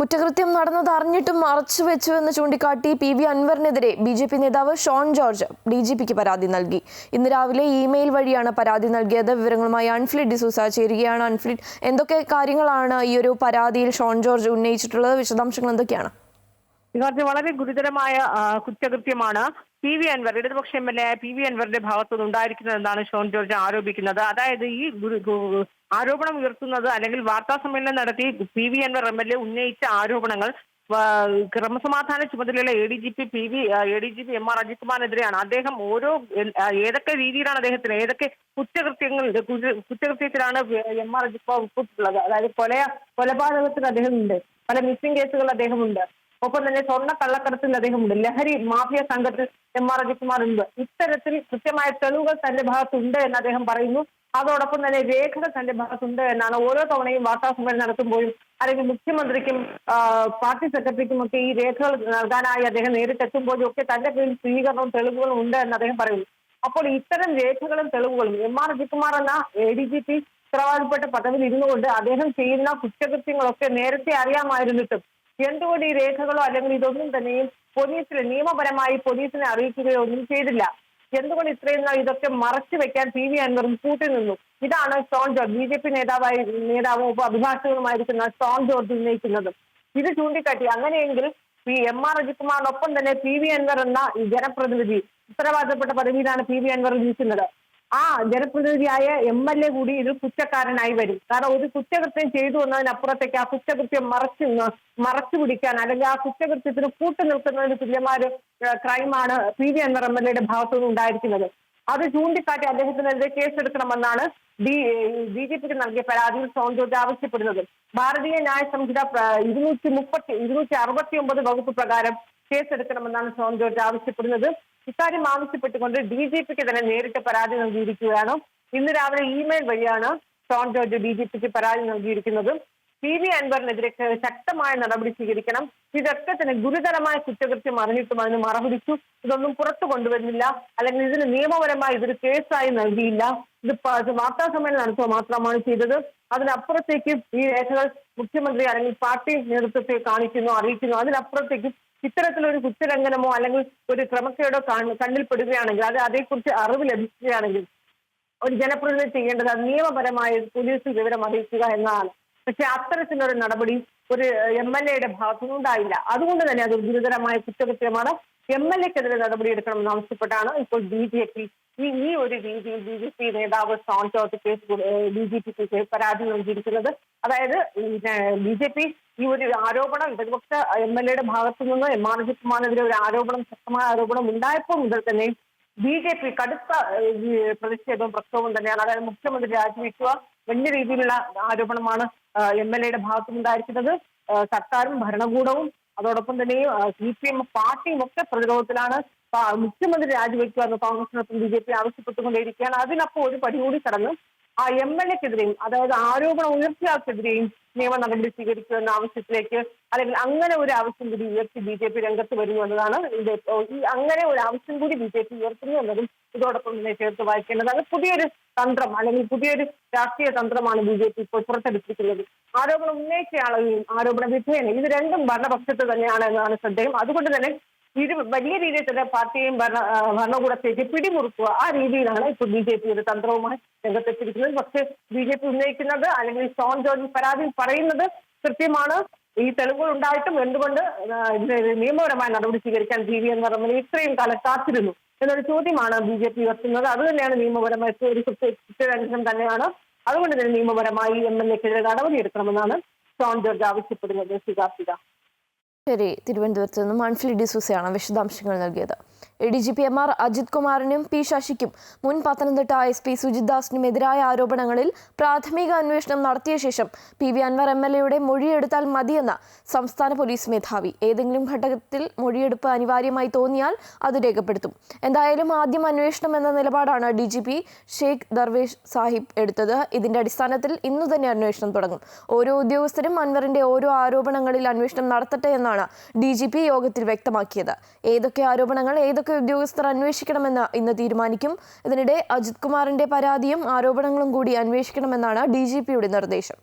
കുറ്റകൃത്യം നടന്നത് അറിഞ്ഞിട്ടും മറച്ചു മറച്ചുവെച്ചുവെന്ന് ചൂണ്ടിക്കാട്ടി പി വി അൻവറിനെതിരെ ബി ജെ പി നേതാവ് ഷോൺ ജോർജ് ഡി ജി പിക്ക് പരാതി നൽകി. ഇന്ന് രാവിലെ ഇമെയിൽ വഴിയാണ് പരാതി നൽകിയത്. വിവരങ്ങളുമായി അൺഫ്ലിഡ് ഡിസൂസ ചേരുകയാണ്. അൺഫ്ലിഡ് എന്തൊക്കെ കാര്യങ്ങളാണ് ഈ ഒരു പരാതിയിൽ ഷോൺ ജോർജ് ഉന്നയിച്ചിട്ടുള്ളത്? വിശദാംശങ്ങൾ എന്തൊക്കെയാണ്? ഇവർക്ക് വളരെ ഗുരുതരമായ കുറ്റകൃത്യമാണ് പി വി അൻവർ ഇടതുപക്ഷ M L A P V അൻവറിന്റെ ഭാഗത്തുനിന്ന് ഉണ്ടായിരിക്കുന്നതെന്നാണ് ഷോൺ ജോർജ് ആരോപിക്കുന്നത്. അതായത് ഈ ആരോപണം ഉയർത്തുന്നത് അല്ലെങ്കിൽ വാർത്താ സമ്മേളനം നടത്തി P V Anvar M L A ഉന്നയിച്ച ആരോപണങ്ങൾ ക്രമസമാധാന ചുമതലയുള്ള A D G P P V A D G P M R Ajith കുമാറിനെതിരെയാണ് അദ്ദേഹം ഓരോ ഏതൊക്കെ രീതിയിലാണ് അദ്ദേഹത്തിന് ഏതൊക്കെ കുറ്റകൃത്യങ്ങൾ കുറ്റ- കുറ്റകൃത്യത്തിലാണ് എം ആർ അജിത് കുമാർ ഉൾപ്പെട്ടിട്ടുള്ളത്. അതായത് കൊല കൊലപാതകത്തിന് അദ്ദേഹമുണ്ട്. പല മിസ്സിംഗ് കേസുകൾ അദ്ദേഹമുണ്ട്. ഒപ്പം തന്നെ സ്വർണ കള്ളക്കടത്തിൽ അദ്ദേഹമുണ്ട്. ലഹരി മാഫിയ സംഘത്തിൽ എം ആർ അജിത്കുമാർ ഉണ്ട് ഇത്തരത്തിൽ കൃത്യമായ തെളിവുകൾ തന്റെ ഭാഗത്തുണ്ട് എന്ന് അദ്ദേഹം പറയുന്നു. അതോടൊപ്പം തന്നെ രേഖകൾ തന്റെ ഭാഗത്തുണ്ട് എന്നാണ് ഓരോ തവണയും വാർത്താ സമ്മേളനം നടത്തുമ്പോഴും അല്ലെങ്കിൽ മുഖ്യമന്ത്രിക്കും പാർട്ടി സെക്രട്ടറിക്കും ഒക്കെ ഈ രേഖകൾ നൽകാനായി അദ്ദേഹം നേരിട്ടെത്തുമ്പോഴും ഒക്കെ തന്റെ പേരിൽ സ്വീകരണവും തെളിവുകളും ഉണ്ട് എന്ന് അദ്ദേഹം പറയുന്നു. അപ്പോൾ ഇത്തരം രേഖകളും തെളിവുകളും എം ആർ അജിത്കുമാർ എന്ന എ ഡി ജി പി ഉത്തരവാദിപ്പെട്ട പദവിയിൽ ഇരുന്നുകൊണ്ട് അദ്ദേഹം ചെയ്യുന്ന കുറ്റകൃത്യങ്ങളൊക്കെ നേരത്തെ അറിയാമായിരുന്നിട്ടും എന്തുകൊണ്ട് ഈ രേഖകളോ അല്ലെങ്കിൽ ഇതൊന്നും തന്നെയും പോലീസിലെ നിയമപരമായി പോലീസിനെ അറിയിക്കുകയോ ഒന്നും ചെയ്തില്ല? എന്തുകൊണ്ട് ഇത്രയും നാൾ ഇതൊക്കെ മറച്ചു വെക്കാൻ പി വി അൻവറും കൂട്ടി നിന്നു? ഇതാണ് Shone George B J P നേതാവായി നേതാവും ഉപ അഭിഭാഷകനുമായിരിക്കുന്ന ഷോൺ ജോർജ് ഉന്നയിക്കുന്നത്. ഇത് ചൂണ്ടിക്കാട്ടി. അങ്ങനെയെങ്കിൽ പി എം ആർ അജിത്കുമാറിനൊപ്പം തന്നെ പി വി അൻവർ എന്ന ജനപ്രതിനിധി ഉത്തരവാദിത്തപ്പെട്ട പദവിയിലാണ് പി വി അൻവർ ഇരിക്കുന്നത്. ആ ജനപ്രതിനിധിയായ എം എൽ എ കൂടി ഇതിൽ കുറ്റക്കാരനായി വരും. കാരണം ഒരു കുറ്റകൃത്യം ചെയ്തു വന്നതിനപ്പുറത്തേക്ക് ആ കുറ്റകൃത്യം മറച്ചു മറച്ചു പിടിക്കാൻ അല്ലെങ്കിൽ ആ കുറ്റകൃത്യത്തിന് കൂട്ടു നിൽക്കുന്നതിന് തുല്യമായ ക്രൈമാണ് P V Anvar M L എയുടെ ഭാഗത്തുനിന്ന് ഉണ്ടായിരിക്കുന്നത്. അത് ചൂണ്ടിക്കാട്ടി അദ്ദേഹത്തിനെതിരെ കേസെടുക്കണമെന്നാണ് ഡി ബി ജെ പിക്ക് നൽകിയ പരാതിയിൽ സോം ജോർജ് ആവശ്യപ്പെടുന്നത്. ഭാരതീയ ന്യായ സംഹിത ഇരുന്നൂറ്റി മുപ്പത്തി ഇരുന്നൂറ്റി അറുപത്തി ഒമ്പത് വകുപ്പ് പ്രകാരം കേസെടുക്കണമെന്നാണ് സോം ജോർജ് ആവശ്യപ്പെടുന്നത്. ഇക്കാര്യം ആവശ്യപ്പെട്ടുകൊണ്ട് ഡി ജി പിക്ക് തന്നെ നേരിട്ട് പരാതി നൽകിയിരിക്കുകയാണ്. ഇന്ന് രാവിലെ ഇമെയിൽ വഴിയാണ് ഷോൺ ജോർജ് ഡി ജി പിക്ക് പരാതി നൽകിയിരിക്കുന്നത്. പി വി അൻവറിനെതിരെ ശക്തമായ നടപടി സ്വീകരിക്കണം. ഇതൊക്കെ തന്നെ ഗുരുതരമായ കുറ്റകൃത്യം അറിഞ്ഞിട്ടും അതിന് മറപിടിച്ചു ഇതൊന്നും പുറത്തു കൊണ്ടുവരുന്നില്ല. അല്ലെങ്കിൽ ഇതിന് നിയമപരമായി ഇതൊരു കേസായി നൽകിയില്ല. ഇത് വാർത്താ സമ്മേളനം നടത്തുക മാത്രമാണ് ചെയ്തത്. അതിനപ്പുറത്തേക്ക് ഈ രേഖകൾ മുഖ്യമന്ത്രി അല്ലെങ്കിൽ പാർട്ടി നേതൃത്വത്തെ കാണിക്കുന്നു അറിയിക്കുന്നു. അതിനപ്പുറത്തേക്ക് ഇത്തരത്തിലൊരു കുറ്റലംഘനമോ അല്ലെങ്കിൽ ഒരു ക്രമക്കേടോ കണ്ണിൽ കണ്ണിൽപ്പെടുകയാണെങ്കിൽ അത് അതേക്കുറിച്ച് അറിവ് ലഭിക്കുകയാണെങ്കിൽ ഒരു ജനപ്രതിനിധി ചെയ്യേണ്ടത് അത് നിയമപരമായ പോലീസിൽ വിവരം അറിയിക്കുക എന്നാണ്. പക്ഷെ അത്തരത്തിലൊരു നടപടി ഒരു എം എൽ എയുടെ ഭാഗത്തുനിന്നുണ്ടായില്ല. അതുകൊണ്ട് തന്നെ അത് ഗുരുതരമായ കുറ്റകൃത്യമാണ്. എം എൽ എക്കെതിരെ നടപടിയെടുക്കണമെന്ന് ആവശ്യപ്പെട്ടാണ് ഇപ്പോൾ ബി ജെ പി. ഈ ഈ ഒരു രീതിയിൽ ബി ജെ പി നേതാവ് ഷോൺ ചോർത്ത് കേസ് ബി ജെ പിക്ക് പരാതി നൽകിയിരിക്കുന്നത്. അതായത് ബി ജെ പി ഈ ഒരു ആരോപണം ഇടതുപക്ഷ എം എൽ എയുടെ ഭാഗത്തു നിന്ന് എം ആർ ജിക്കുമാറിനെതിരെ ഒരു ആരോപണം ശക്തമായ ആരോപണം ഉണ്ടായപ്പോൾ മുതൽ തന്നെ ബി ജെ പി കടുത്ത പ്രതിഷേധവും പ്രക്ഷോഭവും തന്നെയാണ്. അതായത് മുഖ്യമന്ത്രി രാജിവെക്കുക വലിയ രീതിയിലുള്ള ആരോപണമാണ് എം എൽ എയുടെ ഭാഗത്തുനിന്നുണ്ടായിരിക്കുന്നത്. സർക്കാരും ഭരണകൂടവും അതോടൊപ്പം തന്നെ സി പി എം പാർട്ടിയും ഒക്കെ പ്രതിരോധത്തിലാണ് മുഖ്യമന്ത്രി രാജിവെക്കുക എന്ന് കോൺഗ്രസിനൊപ്പം ബി ജെ പി ആവശ്യപ്പെട്ടുകൊണ്ടേയിരിക്കുകയാണ്. അതിനപ്പോ ഒരു പടി കൂടി കടന്ന് ആ എം എൽ എക്കെതിരെയും അതായത് ആരോപണ ഉയർത്തിയാൾക്കെതിരെയും നിയമ നടപടി സ്വീകരിച്ചു എന്ന ആവശ്യത്തിലേക്ക് അല്ലെങ്കിൽ അങ്ങനെ ഒരു ആവശ്യം കൂടി ഉയർത്തി ബി ജെ പി രംഗത്ത് വരുന്നു എന്നതാണ് ഇത് ഈ അങ്ങനെ ഒരു ആവശ്യം കൂടി ബി ജെ പി ഉയർത്തുന്നു എന്നതും ഇതോടൊപ്പം തന്നെ ചേർത്ത് വായിക്കേണ്ടതാണ് പുതിയൊരു തന്ത്രം അല്ലെങ്കിൽ പുതിയൊരു രാഷ്ട്രീയ തന്ത്രമാണ് ബി ജെ പി ഇപ്പോൾ പുറത്തെടുത്തിരിക്കുന്നത്. ആരോപണം ഉന്നയിച്ചയാളെയും ആരോപണ വിധേയനെ ഇത് രണ്ടും ഭരണപക്ഷത്ത് തന്നെയാണ് എന്നതാണ് ശ്രദ്ധേയം. അതുകൊണ്ട് തന്നെ ഇത് വലിയ രീതിയിൽ തന്നെ പാർട്ടിയെയും ഭരണ ഭരണകൂടത്തേക്ക് പിടിമുറുക്കുക. ആ രീതിയിലാണ് ഇപ്പോൾ ബി ജെ പി ഒരു തന്ത്രവുമായി രംഗത്തെത്തിയിരിക്കുന്നത്. പക്ഷേ ബി ജെ പി ഉന്നയിക്കുന്നത് അല്ലെങ്കിൽ ഷോൺ ജോർജ് പരാതി പറയുന്നത് കൃത്യമാണ്. ഈ തെളിവുകൾ ഉണ്ടായിട്ടും എന്തുകൊണ്ട് നിയമപരമായ നടപടി സ്വീകരിക്കാൻ ജി വി എന്ന് പറഞ്ഞാൽ ഇത്രയും കാലം കാത്തിരുന്നു എന്നൊരു ചോദ്യമാണ് ബി ജെ പി ഉയർത്തുന്നത്. അത് തന്നെയാണ് നിയമപരമായ ഒരു കൃത്യം തന്നെയാണ്. അതുകൊണ്ട് തന്നെ നിയമപരമായി എം എൽ എക്കെതിരെ നടപടിയെടുക്കണമെന്നാണ് സോൺ ജോർജ് ആവശ്യപ്പെടുന്നത്. സ്വീകാർത്തിക ശരി തിരുവനന്തപുരത്ത് നിന്നും അൺഫ്ലി ഡിസൂസയാണ് വിശദാംശങ്ങൾ നൽകിയത്. D G P M R Ajith കുമാറിനും P ശശിക്കും മുൻ പത്തനംതിട്ട എസ് പി സുജിത് ദാസിനും എതിരായ ആരോപണങ്ങളിൽ പ്രാഥമിക അന്വേഷണം നടത്തിയ ശേഷം P V Anvar M L എയുടെ മൊഴിയെടുത്താൽ മതിയെന്ന സംസ്ഥാന പോലീസ് മേധാവി. ഏതെങ്കിലും ഘട്ടത്തിൽ മൊഴിയെടുപ്പ് അനിവാര്യമായി തോന്നിയാൽ അത് രേഖപ്പെടുത്തും. എന്തായാലും ആദ്യം അന്വേഷണം എന്ന നിലപാടാണ് D G P. Sheikh Darvesh Saheb എടുത്തത്. ഇതിന്റെ അടിസ്ഥാനത്തിൽ ഇന്നു തന്നെ അന്വേഷണം തുടങ്ങും. ഓരോ ഉദ്യോഗസ്ഥരും അൻവറിന്റെ ഓരോ ആരോപണങ്ങളിൽ അന്വേഷണം നടത്തട്ടെ എന്നാണ് ഡി ജി പി യോഗത്തിൽ വ്യക്തമാക്കിയത്. ഏതൊക്കെ ആരോപണങ്ങൾ ഏതൊക്കെ ഉദ്യോഗസ്ഥർ അന്വേഷിക്കണമെന്ന് ഇന്ന് തീരുമാനിക്കും. ഇതിനിടെ അജിത് കുമാറിന്റെ പരാതിയും ആരോപണങ്ങളും കൂടി അന്വേഷിക്കണമെന്നാണ് ഡി നിർദ്ദേശം.